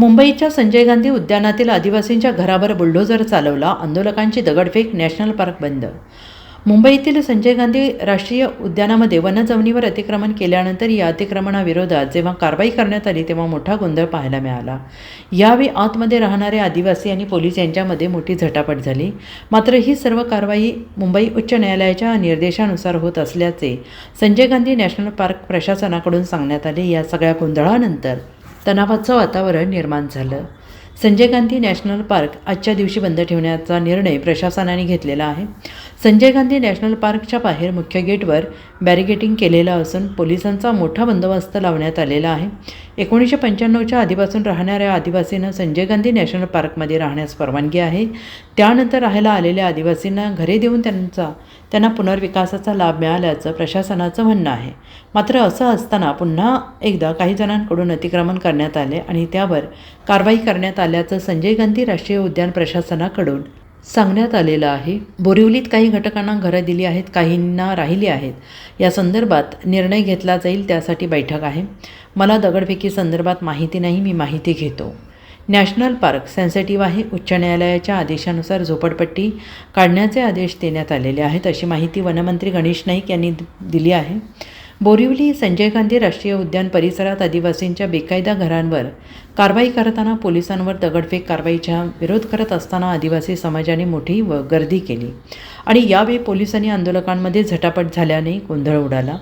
मुंबईच्या संजय गांधी उद्यानातील आदिवासींच्या घरावर बुलडोझर चालवला आंदोलकांची दगडफेक नॅशनल पार्क बंद. मुंबईतील संजय गांधी राष्ट्रीय उद्यानामध्ये वनजमिनीवर अतिक्रमण केल्यानंतर या अतिक्रमणाविरोधात जेव्हा कारवाई करण्यात आली तेव्हा मोठा गोंधळ पाहायला मिळाला. यावेळी आतमध्ये राहणारे आदिवासी आणि पोलीस यांच्यामध्ये मोठी झटापट झाली. मात्र ही सर्व कारवाई मुंबई उच्च न्यायालयाच्या निर्देशानुसार होत असल्याचे संजय गांधी नॅशनल पार्क प्रशासनाकडून सांगण्यात आले. या सगळ्या गोंधळानंतर तणावाचं वातावरण निर्माण झालं. संजय गांधी नॅशनल पार्क आजच्या दिवशी बंद ठेवण्याचा निर्णय प्रशासनाने घेतलेला आहे. संजय गांधी नॅशनल पार्कच्या बाहेर मुख्य गेटवर बॅरिगेटिंग केलेलं असून पोलिसांचा मोठा बंदोबस्त लावण्यात आलेला आहे. एकोणीसशे पंच्याण्णवच्या आधीपासून राहणाऱ्या आदिवासींना संजय गांधी नॅशनल पार्कमध्ये राहण्यास परवानगी आहे. त्यानंतर राहायला आलेल्या आदिवासींना घरे देऊन त्यांचा त्यांना पुनर्विकासाचा लाभ मिळाल्याचं प्रशासनाचं म्हणणं आहे. मात्र असं असताना पुन्हा एकदा काही जणांकडून अतिक्रमण करण्यात आले आणि त्यावर कारवाई करण्यात आल्याचं संजय गांधी राष्ट्रीय उद्यान प्रशासनाकडून सांगण्यात आलेलं आहे बोरिवलीत काही घटकांना घरं दिली आहेत काहींना राहिली आहेत. या संदर्भात निर्णय घेतला जाईल त्यासाठी बैठक आहे. मला दगडफेकी संदर्भात माहिती नाही मी माहिती घेतो. नॅशनल पार्क सेन्सिटिव्ह आहे. उच्च न्यायालयाच्या आदेशानुसार झोपडपट्टी काढण्याचे आदेश देण्यात आलेले आहेत अशी माहिती वनमंत्री गणेश नाईक यांनी दिली आहे. बोरिवली संजय गांधी राष्ट्रीय उद्यान परिसरात आदिवासींच्या बेकायदा घरांवर कारवाई करताना पोलिसांवर दगडफेक कारवाईचा विरोध करत असताना आदिवासी समाजाने मोठी व गर्दी केली. आणि यावेळी पोलिसांनी आंदोलकांमध्ये झटापट झाल्याने गोंधळ उडाला.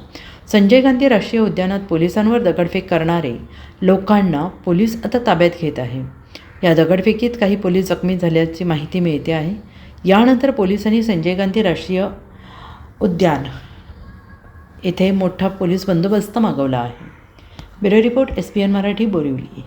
संजय गांधी राष्ट्रीय उद्यानात पोलिसांवर दगडफेक करणारे लोकांना पोलीस आता ताब्यात घेत आहे. या दगडफेकीत काही पोलीस जखमी झाल्याची माहिती मिळते आहे. यानंतर पोलिसांनी संजय गांधी राष्ट्रीय उद्यान येथे मोठा पोलीस बंदोबस्त मागवला आहे. Bureau report S P N Marathi Borivali.